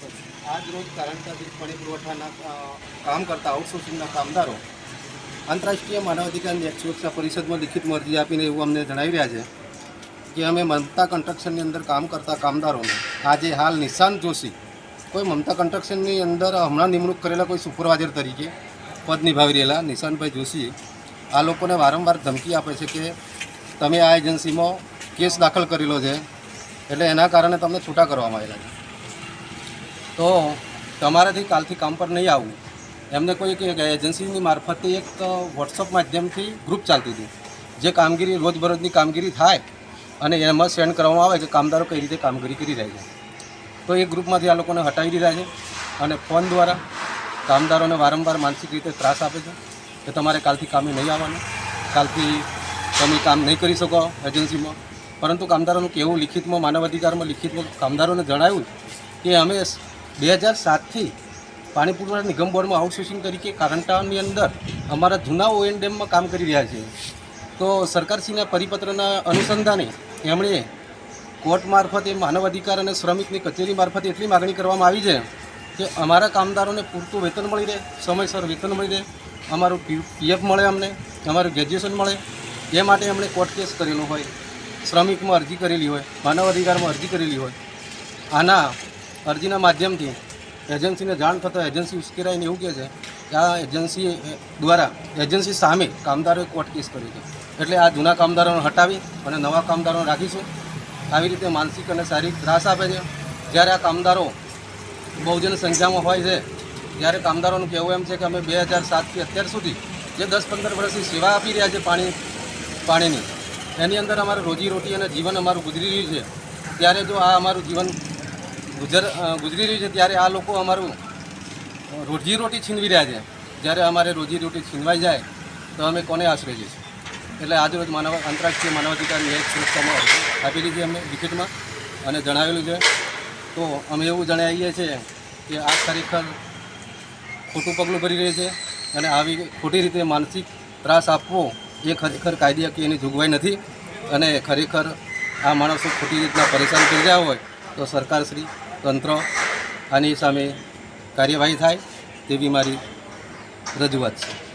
આજ રોજ કારણકા પાણી પુરવઠાના કામ કરતા આઉટસોર્સિંગના કામદારો આંતરરાષ્ટ્રીય માનવાધિકારની સુરક્ષા પરિષદમાં લિખિત અરજી આપીને એવું અમને જણાવી રહ્યા છે કે અમે મમતા કન્સ્ટ્રક્શનની અંદર કામ કરતા કામદારોને આજે હાલ નિશાંત જોશી. કોઈ મમતા કન્સ્ટ્રક્શનની અંદર હમણાં નિમણૂક કરેલા કોઈ સુપરવાઇઝર તરીકે પદ નિભાવી રહેલા નિશાંતભાઈ જોશી આ લોકોને વારંવાર ધમકી આપે છે કે તમે આ એજન્સીમાં કેસ દાખલ કરેલો છે. એટલે એના કારણે તમને છૂટા કરવામાં આવેલા છે. તો તમારાથી કાલથી કામ પર નહીં આવવું એમને કોઈ એજન્સીની મારફતે એક વોટ્સઅપ માધ્યમથી ગ્રુપ ચાલતું હતું. જે કામગીરી, રોજબરોજની કામગીરી થાય અને એમાં સેન્ડ કરવામાં આવે કે કામદારો કઈ રીતે કામગીરી કરી રહ્યા છે. તો એ ગ્રુપમાંથી આ લોકોને હટાવી દીધા છે અને ફોન દ્વારા કામદારોને વારંવાર માનસિક રીતે ત્રાસ આપે છે કે તમારે કાલથી કામે નહીં આવવાનું. કાલથી તમે કામ નહીં કરી શકો એજન્સીમાં પરંતુ કામદારોનું કેવું લિખિતમાં, માનવ અધિકારમાં લિખિતમાં કામદારોને જણાવ્યું કે અમે બે હજાર સાતથી પાણી પુરવઠા નિગમ બોર્ડમાં આઉટસોર્સિંગ તરીકે કારંટાની અંદર અમારા જૂના ઓએન ડેમમાં કામ કરી રહ્યા છીએ તો સરકારશ્રીના પરિપત્રના અનુસંધાને એમણે કોર્ટ મારફતે માનવ અધિકાર અને શ્રમિકની કચેરી મારફતે એટલી માગણી કરવામાં આવી છે કે અમારા કામદારોને પૂરતું વેતન મળી રહે, સમયસર વેતન મળી રહે, અમારું પીએફ મળે અમને, અમારું ગ્રેજ્યુએશન મળે. એ માટે એમણે કોર્ટ કેસ કરેલો હોય, શ્રમિકમાં અરજી કરેલી હોય, માનવ અધિકારમાં અરજી કરેલી હોય. આના અરજીના માધ્યમથી એજન્સીને જાણ થતાં એજન્સી ઉશ્કેરાઈને એવું કહે છે કે આ એજન્સી દ્વારા એજન્સી સામે કામદારોએ કોર્ટ કેસ કર્યો છે. એટલે આ જૂના કામદારોને હટાવી અને નવા કામદારોને રાખીશું. આવી રીતે માનસિક અને શારીરિક ત્રાસ આપે છે. જ્યારે આ કામદારો બહુજન સંખ્યામાં હોય છે, ત્યારે કામદારોનું કહેવું એમ છે કે અમે બે હજાર સાતથી અત્યાર સુધી જે દસ પંદર વર્ષથી સેવા આપી રહ્યા છે પાણી, પાણીની, એની અંદર અમારે રોજીરોટી અને જીવન અમારું ગુજરી રહ્યું છે. ત્યારે જો આ અમારું જીવન ગુજર ગુજરી રહ્યું છે ત્યારે આ લોકો અમારું રોજીરોટી છીનવી રહ્યા છે. જ્યારે અમારે રોજીરોટી છીનવાઈ જાય, તો અમે કોને આશરે જઈશું? એટલે આજરોજ માનવ, આંતરરાષ્ટ્રીય માનવાધિકાર ન્યાય સુરક્ષામાં આપી છે અમે વિકેટમાં અને જણાવેલું છે. તો અમે એવું જણાવીએ છીએ કે આ ખરેખર ખોટું પગલું ભરી રહી છે અને આવી ખોટી રીતે માનસિક ત્રાસ આપવો એ ખરેખર કાયદેકીય એની જોગવાઈ નથી. અને ખરેખર આ માણસો ખોટી રીતના પરેશાન થઈ રહ્યા હોય, તો સરકારશ્રી તંત્ર આની સામે કાર્યવાહી થાય તેવી મારી રજૂઆત છે.